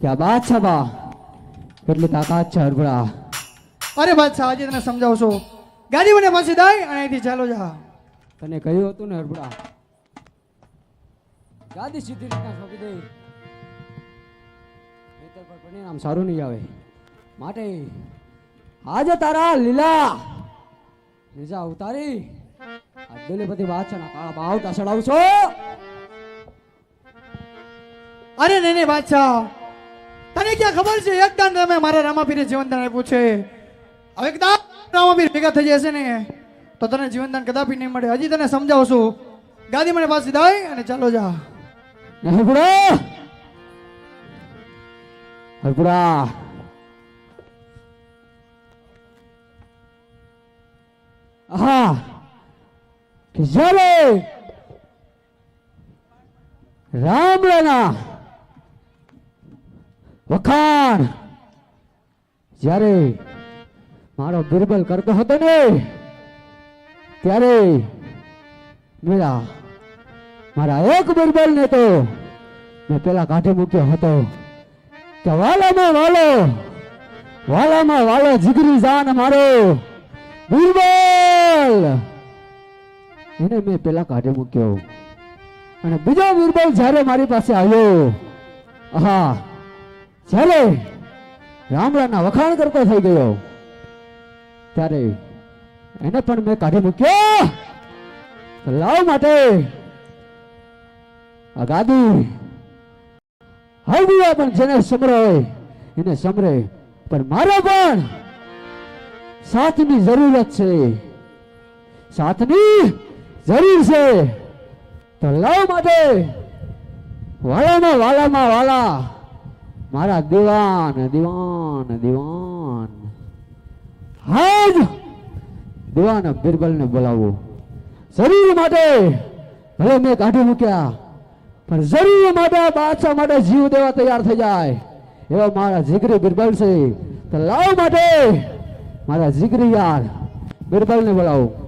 ક્યાં બાત છે બા કેટલી તાકાત છે હરભડા અરે બાદશાહ આજે તને સમજાવશો ગાડી મને મસી દાય અને અહીંથી ચાલો જા. તને કહ્યું હતું ને હરભડા ગાદી સીધી રીતના સોંપી દે. નહીંતર પર પરિણામ સારું નહીં આવે. માટે આજે તારા લીલા લીજા ઉતારી. આ દિલીપતિ બાદશાહના કાળા બાવટા ચડાવશો. અરે નહીં નહીં, બાદશાહ. તને ક્યાં ખબર છે? એક તમે મારા રામાપીરે જીવનદાન આપ્યું છે. હવે કદાચ રામાપીર ભેગા થઈ જશે ને, તો તને જીવનદાન કદાપી નહીં મળે. હજી તને સમજાવશું. ગાદી મને પાસે દાય અને ચાલો જા. હરપુડા હરભરા! હા જ્યારે રામલાના વખાણ. જ્યારે મારો બિરબલ કરતો હતો ને, ત્યારે મેરા, મારા એક બિરબલ ને તો મેં પેલા કાઢી મૂક્યો હતો. કે વાલામાં વાલો વાલામાં વાલો જીગરી જાન મારો બિરબલ એને મેં પેલા કાઢી મૂક્યો. અને બીજો બિરબલ જ્યારે મારી પાસે આવ્યો હા જ્યારે રામરાના વખાણ કરતો થઈ ગયો. ત્યારે એને પણ મેં કાઢી મૂક્યો. લાવ માટે. આ ગાદી. પણ જેને સમરે એને સમરે. પણ મારે પણ સાથની જરૂરત છે. સાથની જરૂર છે. તો લાવ માટે. વાળાના વાલામાં વાલા મારા દીવાન દીવાન દીવાન. હાજ! દીવાન બિરબલને બોલાવો. શરીર માટે ભલે મેં કાઢી મૂક્યા પણ જરૂર માટે બાદશાહ માટે જીવ દેવા તૈયાર થઈ જાય. એવા મારા જીગરી બિરબલ છે. તો લાવ માટે મારા જીગરી યાર બિરબલને બોલાવો.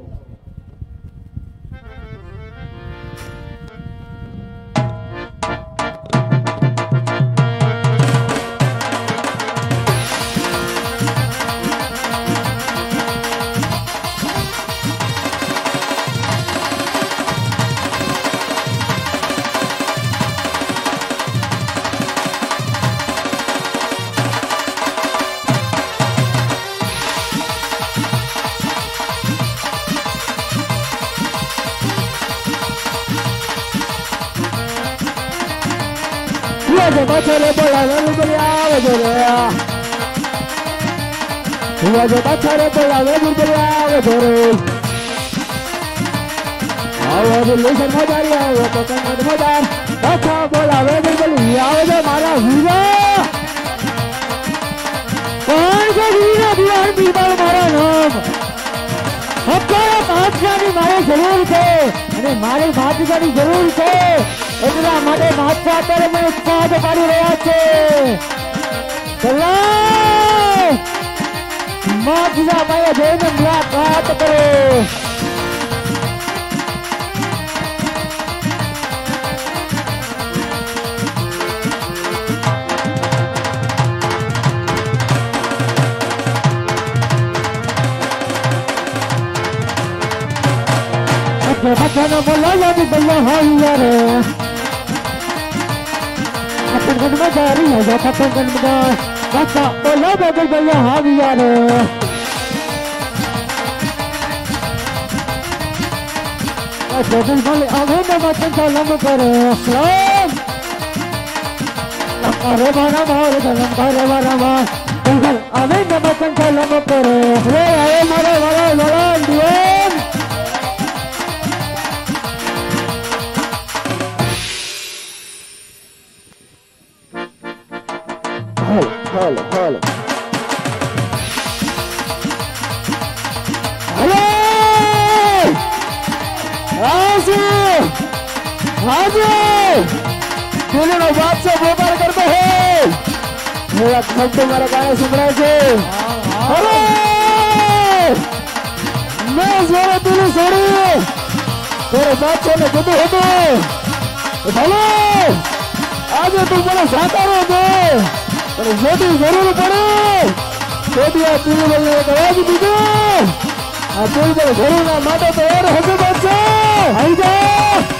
Juaje bachare bola buri આવે છે રે. Juaje bachare bola buri આવે છે રે. આવો રિલેશન મજારી આવો કન્નડ મજાર બાછા બોલાવે આવે બાદશાહની મારે જરૂર છે. અને મારે માતૃકાની જરૂર છે. એટલા માટે બાદશાહ અત્યારે ઉત્સાહ પાડી રહ્યા છે. ચલો બાદશાહ ભાઈ જઈને મુલાકાત કરો. એટલે બધાને બોલાવવાની બલ્લા હોય રે. પતંગન મજારી હે પતંગન મજા બાપા બોલા બગલ બલ્લા હાવિયા રે જબલ ભલે આવે ને વતન સલામ કરે સલામ અરે મારા માર સલામ કરે મારા માર જંગલ આવે Hello! રાજુ રાજુ બોલેનો બાદશાહ વેપાર કરતો હે મેરા તો મારા ગાને સંભળાય છે હેલો મેં જ્યારે તું છોડી તારે બાદશાહ ને કીધું હતું ભલે આજે તું મને સાકારો દે પણ મોટી જરૂર પડે તેથી આ તિરુમલને એક અવાજ દીધો. આ તિરુમલ ઘરોના માટે તૈયાર યાર હકીકત છે. આવી જા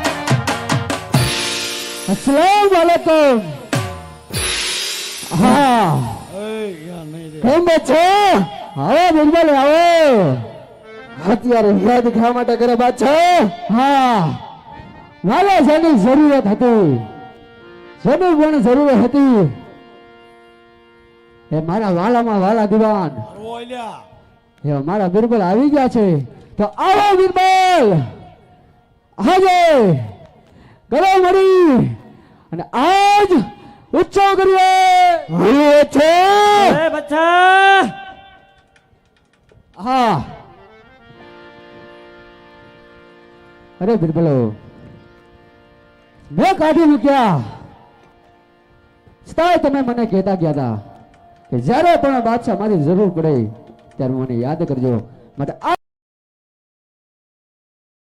Assalamualaikum. હા કેમ છે હવે બિરબલ આવો અત્યારે યાદ ખાવા માટે કરે બાદ છે હા વાલા જેની જરૂરત હતી જેની પણ જરૂરત હતી એ મારા વાલામાં વાલા દિવાન એ મારા બિરબલ આવી ગયા છે તો આવો બિરબલ હાજે કરો મળી અને આજ ઉત્સવ કરીએ. છે. અરે બચ્ચા. હા. અરે બિરબલો મેં કાઢી મૂક્યા છતાંય તમે મને કહેતા ગયા હતા કે જ્યારે પણ બાદશાહ મારી જરૂર પડે ત્યારે મને યાદ કરજો. માટે